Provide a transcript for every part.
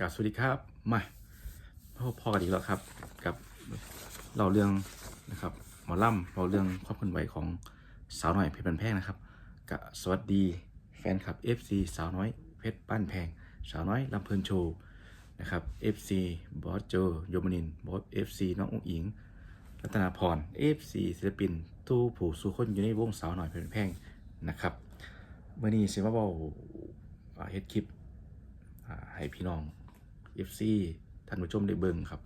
กับสวัสดีครับ มาพ่อพ่อกันอีกแล้วครับ กับเราเรื่องนะครับหมอล่ำเราเรื่องความเคลื่อนไหวของสาวน้อยเพชรบ้านแพงนะครับกับสวัสดีแฟนคลับ FC สาวน้อยเพชรบ้านแพง สาวน้อยลำเพลินโชว์นะครับ FC บอสโจโยมนินบอส FC น้องอุ๋งอิง รัตนาพร FC ศิลปินทูผู้สู่คนอยู่ในวงสาวน่อยเพลินแพงนะครับเมื่อนี้เซมาบอลเฮ็ดคลิปให้พี่น้อง FC ท่านผู้ชมได้เบิ่งครับ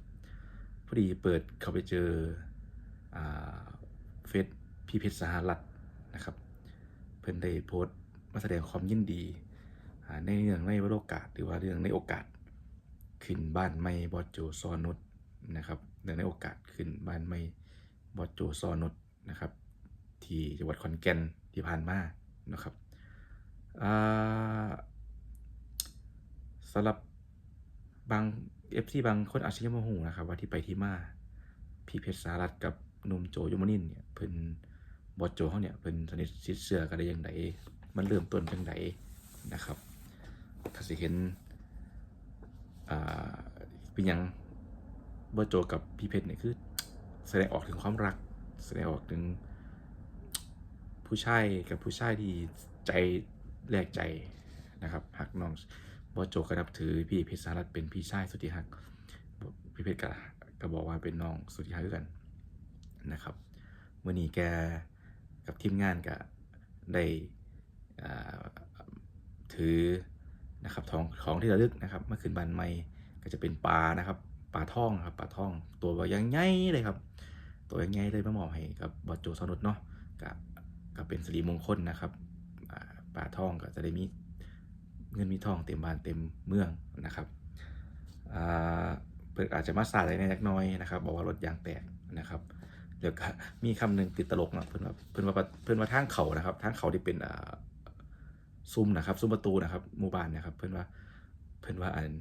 พอดีเปิดเข้าไปเจอเฟซพี่เพชรสหรัฐนะครับ เพิ่นได้โพสต์มาแสดงความยินดี ในเรื่องในวโอกาสหรือว่าเรื่องในโอกาสขึ้นบ้านไม่บอสโจซอนุชนะครับเนื่องในโอกาสขึ้นบ้านไม่บอสโจซอนุชนะครับ ที่จังหวัดขอนแก่นที่ผ่านมานะครับสำหรับ บางเอฟซีบางคนอาจจะยังไม่รู้นะครับว่าที่ไปที่มาพี่เพชรสารัตกับหนุ่มโจยมนินเนี่ยเพิ่นบอสโจเขาเนี่ยเพิ่นสนิทชิดเชื่อกันได้ยังไงมันเริ่มต้นจังไดนะครับถ้าสิเห็นอ่าเป็นยังบอสโจกับพี่เพชรเนี่ยคือ แสดงออกถึงความรัก แสดงออกถึง ผู้ชายกับผู้ชายที่ใจแลกใจนะครับหักน้อง บอโจก็นับถือพี่เพชรสารัตเป็นพี่ชายสุดที่หักพี่เพชรก็ก็บอกว่าเป็นน้องสุดที่หักด้วยกันนะครับเมื่อนี้แกกับทีมงานก็ได้อ่าถือนะครับของของที่ระลึกนะครับเมื่อคืนบันไม่ก็จะเป็นปลานะครับปลาท่องครับปลาท่อง ตัวแบบยังไงเลยครับ ตัวยังไงเลยมามอบให้กับบอโจสนุดเนาะกับก็เป็นสิริมงคลนะครับอ่าป่าทองก็จะได้มี เงินมีทองเต็มบ้านเต็มเมืองนะครับเพิ่นอาจจะมาสาดอะไรในเล็กน้อยนะครับ บอกว่ารถยางแตกนะครับเดี๋ยวก็มีคำหนึ่งติดตลกนะเพิ่นว่าเพิ่นว่าเพิ่นว่าทางเขานะครับทางเขาที่เป็นซุ้มนะครับซุ้มประตูนะครับหมู่บ้านนะครับ เพิ่นว่าเพิ่นว่าอัน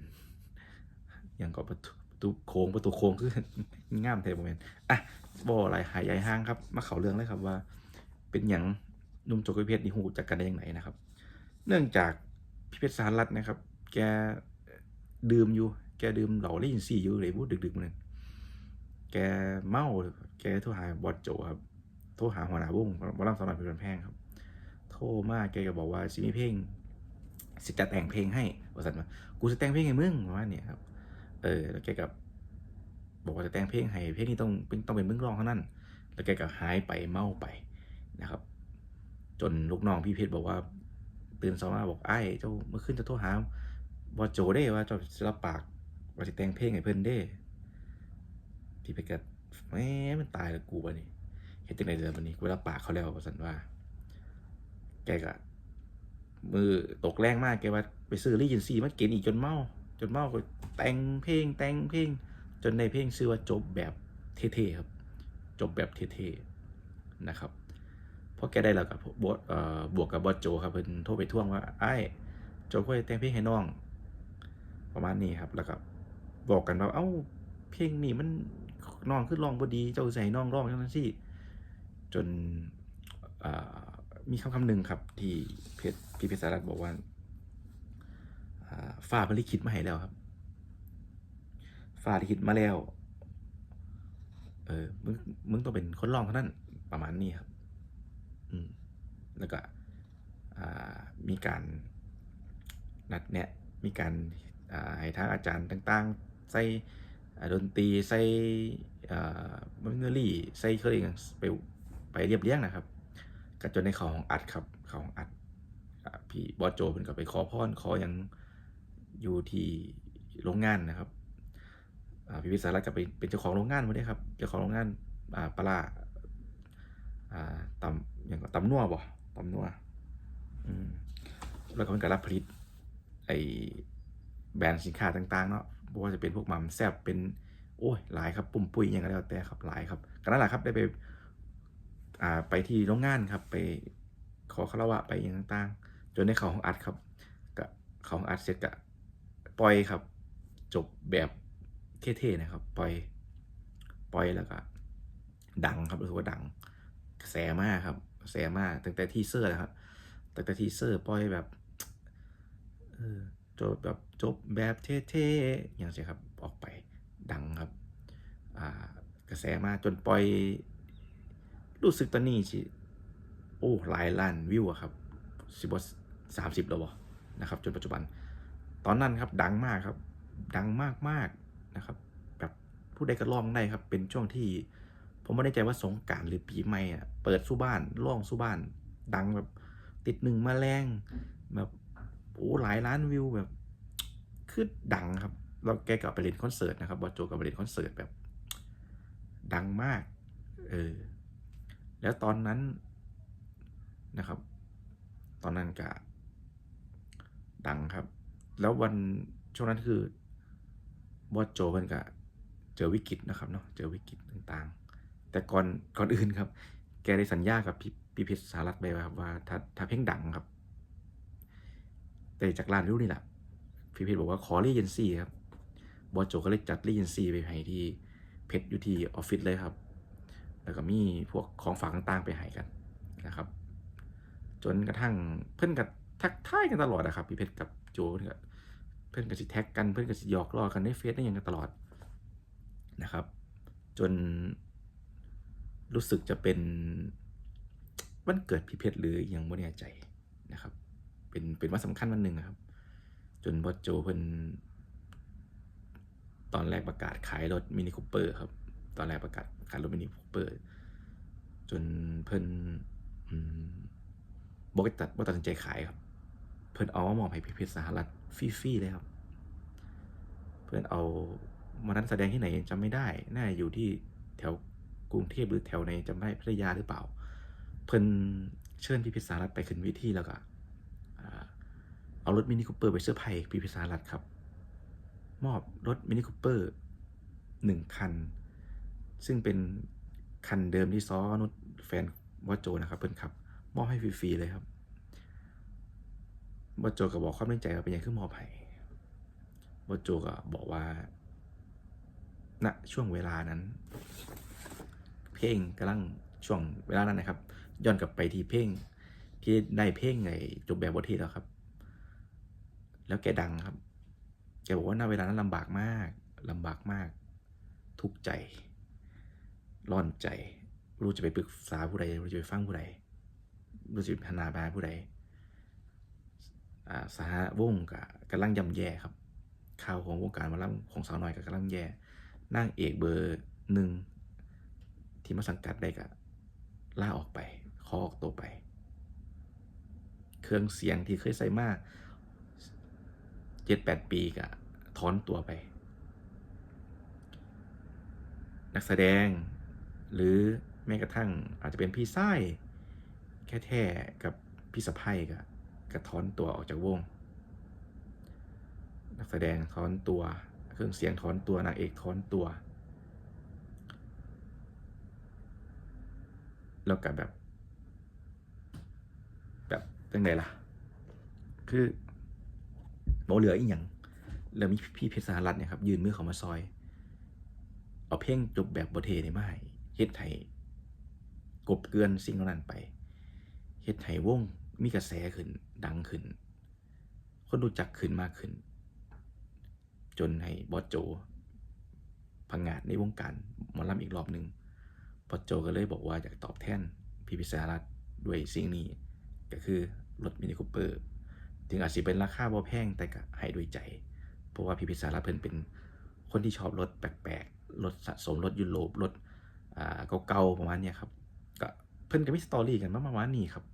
อย่างก็ประตูประตูโค้งประตูโค้งคือง่ามเทโมเมนต์อะบ่อะไรหายใหญ่ห้างครับ มาเขาเรื่องเลยครับว่า เป็นอย่างนุ่มโจกบเพชรนี่หูจากกันได้ยังไงนะครับ เนื่องจาก พี่เพชรสารรัตน์นะครับ แกดื่มอยู่ แกดื่มเหล้าเล่นซี่อยู่เลยพูดดึกๆมันแกเมาแกโทรหาบอสโจครับ โทรหาหัวหน้าวงวอลลัมสำนักเป็นแพงครับ โทรมาแกก็บอกว่าสิมีเพลงสิจะแต่งเพลงให้บริษัทมากูจะแต่งเพลงให้มึงประมาเนี้ยครับ เออ แล้วแกกับบอกว่าจะแต่งเพลงให้ เพลงนี้ต้องเป็นต้องเป็นมึงร้องเท่านั้น แล้วแกก็หายไปเมาไปนะครับ จนลูกน้องพี่เพชรบอกว่า ตื่นเช้ามาบอกไอ้เจ้าเมื่อคืนจะโทรหาบอโจได้ว่าเจ้ารับปากว่าจะแต่งเพลงให้เพิ่นเด้พี่เพชรก็แหมมันตายแล้วกูบ่นี่เฮ็ดจังได๋เด้อบัดนี้กูรับปากเขาแล้วว่าซั่นว่า แกก็มือตกแรงมากแกว่าไปซื้อรีเจนซี่มากินอีกจนเมา จนเมาก็แต่งเพลงแต่งเพลง จนในเพลงชื่อว่าจบแบบเท่ๆครับ จบแบบเท่ๆนะครับ พอแกได้แล้วกับบอสเอ่อบวกกับบอสโจครับเพิ่นโทรไปท่วงว่าไอ้โจค่อยแต่งเพลงให้น้อง ประมาณนี้ครับแล้วก็บอกกันว่าเอ้าเพลงนี้มันน้องคือร้องบ่ดีเจ้าใส่น้องร้องจังซั่นสิจนอ่ามีคำคำหนึ่งครับ ที่เพชรพี่เพชรสารัตบอกว่าอ่าฟ้ามันลิขิตมาให้แล้วครับฟ้าลิขิตมาแล้ว เออมึงมึงต้องเป็นคนร้องเท่านั้นประมาณนี้ครับ แล้วก็มีการนัดแนะมีการให้ทางอาจารย์ต่างๆ ใส่ดนตรีใส่อ่ามังเนอรี่ใส่เครื่องไปไปเรียบเรียงนะครับก็จนในเขาของอัดครับเขาของอัดอพี่บอโจเพิ่นก็ไปขอพรขออย่างอยู่ที่โรงงานนะครับพี่วิสารัตก็ไปเป็นเจ้าของโรงงานมาได้ครับเจ้าของโรงงานปลาร้า อ่าตำอย่างก็ตำนัวบ่ตำนัวอืมแล้วก็เป็นการรับผลิตไอแบรนด์สินค้าต่างๆเนาะบ่ว่าจะเป็นพวกม่ำแซบเป็นโอ้ยหลายครับปุ่มปุ้ยอย่างก็แล้วแต่ครับหลายครับก็นั่นแหละครับได้ไปอ่าไปที่โรงงานครับไปขอคารวะไปอย่างต่างๆ จนได้เขาห้องอัดครับก็เขาห้องอัดเสร็จก็ปล่อยครับ จบแบบเท่ๆนะครับ ปล่อยปล่อยแล้วก็ดังครับรู้สึกว่าดัง กระแสมากครับกระแสมากตั้งแต่ทีเซอร์นะครับตั้งแต่ทีเซอร์ปล่อยแบบจบแบบจบแบบเท่ๆอย่างเช่ครับออกไปดังครับกระแสมาจนปล่อยรู้สึกตอนนี้สิโอ้หลายล้านวิวอะครับสิบสามสิบแล้วบ่นะครับ จนปัจจุบัน ตอนนั้นครับดังมากครับ ดังมากมากๆนะครับ แบบผู้ใดก็ร้องได้ครับ เป็นช่วงที่ ผมไม่แน่ใจว่าสงการหรือปีใหม่อะเปิดสู้บ้านร้องสู้บ้าน ดังแบบติดหนึ่งมาแรงแบบโอ้หลายล้านวิวแบบคือดังครับแล้วแกก็ไปเล่นคอนเสิร์ตนะครับบอโจก็ไปเล่นคอนเสิร์ตแบบ ดังมากเออแล้วตอนนั้นนะครับ ตอนนั้นก็ดังครับ แล้ววันช่วงนั้นคือบอโจเพิ่นก็เจอวิกฤตนะครับเนาะเจอวิกฤตต่างๆ แต่ก่อนก่อนอื่นครับ แกได้สัญญากับพี่พี่เพชรสารัตไปว่าครับว่าถ้าถ้าเพลงดังครับ แต่จากร้านรู้นี่แหละพี่เพชรบอกว่าขอรีเยนซี่ครับบอโจก็เลยจัดรีเยนซี่ไปให้ที่เพชรอยู่ที่ออฟฟิศเลยครับ แล้วก็มีพวกของฝากต่างๆไปให้กันนะครับ จนกระทั่งเพื่อนกับทักทายกันตลอดนะครับพี่เพชรกับโจเนี่ยเพื่อนกับสิแท็กกันเพื่อนกับสิหยอกล้อกันในเฟซได้ยังกันตลอดนะครับ จน รู้สึกจะเป็นวันเกิดพี่เพชรหรือยังไม่แน่ใจนะครับ เป็นเป็นวันสำคัญวันหนึ่งครับ จนบอสโจเพิ่นตอนแรกประกาศขายรถมินิคูเปอร์ครับ ตอนแรกประกาศขายรถมินิคูเปอร์จนเพิ่นอืมบอกตัดบ่ตัดสินใจขายครับ เพิ่นเอามามอบให้พี่เพชรสหรัฐฟรีๆเลยครับ เพื่อนเอามานั้นแสดงที่ไหนจำไม่ได้ น่าอยู่ที่แถว กรุงเทพหรือแถวในจำไม่ได้พัทยาหรือเปล่า เพิ่นเชิญพี่พชรสหรัฐไปขึ้นเวทีแล้วก็เอารถมินิคูเปอร์ไปเซอร์ไพรส์พี่พชรสหรัฐครับ มอบรถมินิคูเปอร์หนึ่งคัน ซึ่งเป็นคันเดิมที่ซ้อนุชแฟนวอโจนะครับเพิ่นขับ มอบให้ฟรีๆเลยครับวอโจก็บอกความในใจว่าเป็นยังคือมอบให้วอโจก็บอกว่าณช่วงเวลานั้น เพลงกำลังช่วงเวลานั้นนะครับ ย้อนกลับไปที่เพลงที่ได้เพลงไงจบแบบบทที่แล้วครับ แล้วแกดังครับ แกบอกว่าณเวลานั้นลำบากมากลำบากมาก ทุกใจ ร้อนใจ รู้จะไปปรึกษาผู้ใดรู้จะไปฟังผู้ใดรู้จะไปพนาบาผู้ใดอ่าสหวงกับกำลังย่ำแย่ครับข่าวของวงการมาล่ำของสาวน้อยกับกำลังแย่นางเอกเบอร์หนึ่ง ที่มาสังกัดได้กับล่าออกไปขอออกตัวไป เครื่องเสียงที่เคยใส่มาเจ็ดแปดปีกับถอนตัวไป นักแสดงหรือแม้กระทั่งอาจจะเป็นพี่ไส้แค่แท้กับพี่สะพ้ยกับกระถอนตัวออกจากวง นักแสดงถอนตัว เครื่องเสียงถอนตัวนางเอกถอนตัว แล้วกับแบบ แบบยังไงล่ะ คือโมเหลืออีกอย่างแล้วมีพี่เพชรสหรัฐเนี่ยครับ ยืนมือเขามาซอย เอาเพลงจบแบบบทเทนี่มาให้เฮ็ดให้กบเกลือนสิ่งเหล่านั้นไปเฮ็ดให้วงมีกระแสขึ้น ดังขึ้น คนรู้จักขึ้นมากขึ้น จนให้บอสโจพังงาดในวงการหมอลำอีกรอบหนึ่ง บอโจก็เลยบอกว่าอยากตอบแทนพี่พิศารัตด้วยสิ่งนี้ ก็คือรถมินิคูเปอร์ถึงอาจจะเป็นราคาบ่แพงแต่ก็ให้ด้วยใจ เพราะว่าพี่พิศารัตเพิ่นเป็นคนที่ชอบรถแปลกๆรถสะสมรถยุโรปรถอ่าเก่าๆประมาณนี้ครับก็เพิ่นก็มีสตอรี่กันมาประมาณนี้ครับ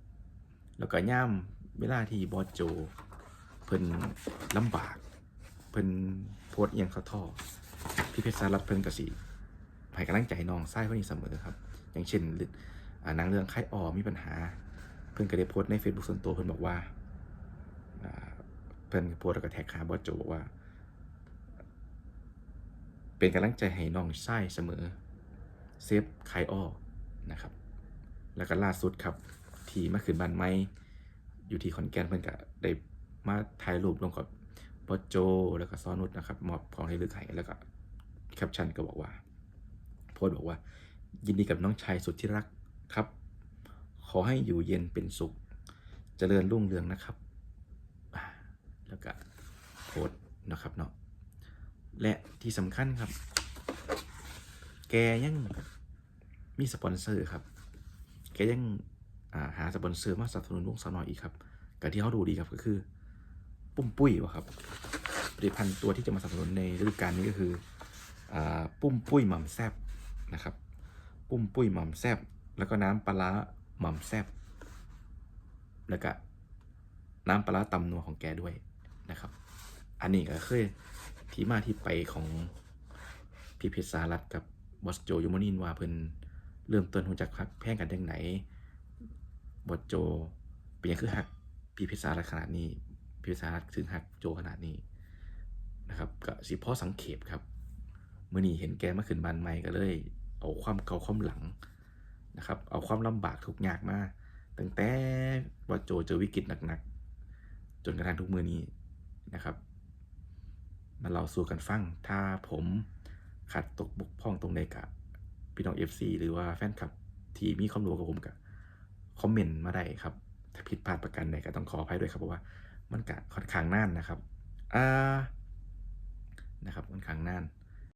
แล้วก็ย่ามเวลาที่บอสโจ เพิ่นลำบาก เพิ่นโพสเอียงเขาท่อพี่เพชรสารัตเพิ่นก็สิ ให้กำลังใจน้องไส้คนนี้เสมอครับ อย่างเช่นนางเรื่องไข้ออมีปัญหา เพิ่อนก็ได้โพสต์ใน Facebook ส่วนตัวเพิ่อนบอกว่าเพิ่อนก็โพสต์แล้วก็แท็กหาบอสโจบอกว่า เป็นกำลังใจให้น้องไส้เสมอเซฟไคออนะครับแล้วก็ล่าสุดครับ ที่มาขึ้นบ้านไม้อยู่ที่ขอนแก่นเพิ่อนก็ได้มาถ่ายรูปลงกับบอสโจ แล้วก็ซอนุชนะครับมอบของให้ลึกให้แล้วก็แคปชั่นก็บอกว่า พสต์บอกว่า ยินดีกับน้องชายสุดที่รักครับ ขอให้อยู่เย็นเป็นสุขเจริญรุ่งเรืองนะครับ แล้วก็โพสต์นะครับเนาะและที่สำคัญครับ แกยังมีสปอนเซอร์ครับ แกยังาหาสปอนเซอร์มาสนับสนุนวงสาวนอยอีกครับกับที่เขาดูดีครับก็คือ ปุ้มปุ้ยวะครับผลิตภัณฑ์ตัวที่จะมาสนับสนุนในฤดูกาลนี้ก็คืออปุ้มปุ้ยหม่ำแซบ นะครับ ปุ้มปุ้ยหม่ำแซบแล้วก็น้ำปลาหม่ำแซบแล้วก็น้ำปลาตำนัวของแกด้วยนะครับ อันนี้ก็คือที่มาที่ไปของพี่เพชรสารัตกับบอสโจยูโมนินว่าเพิ่นเริ่มต้นหัวจากฮักแพ่งกันยังไหนบอสโจเป็นยังคือฮักพี่เพชรสารัตขนาดนี้พี่เพชรสารัตถึงฮักโจขนาดนี้นะครับก็สิพ่อสังเขปครับเมื่อนี้เห็นแกมาขึ้นบ้านใหม่ก็เลย เอาความเก่าความหลังนะครับ เอาความลำบากทุกข์ยากมาตั้งแต่บอสโจเจอวิกฤตหนักๆ จนกระทั่งทุกมือนี้นะครับ มาเราสู่กันฟัง ถ้าผมขัดตกบกพร่องตรงใดกับพี่น้อง FC หรือว่าแฟนคลับที่มีความรู้กับผมกับคอมเมนต์มาได้ครับ ถ้าผิดพลาดประกันใดก็ต้องขออภัยด้วยครับเพราะว่ามันกะค่อนข้างน่านนะครับอ่านะครับค่อนข้างน่าน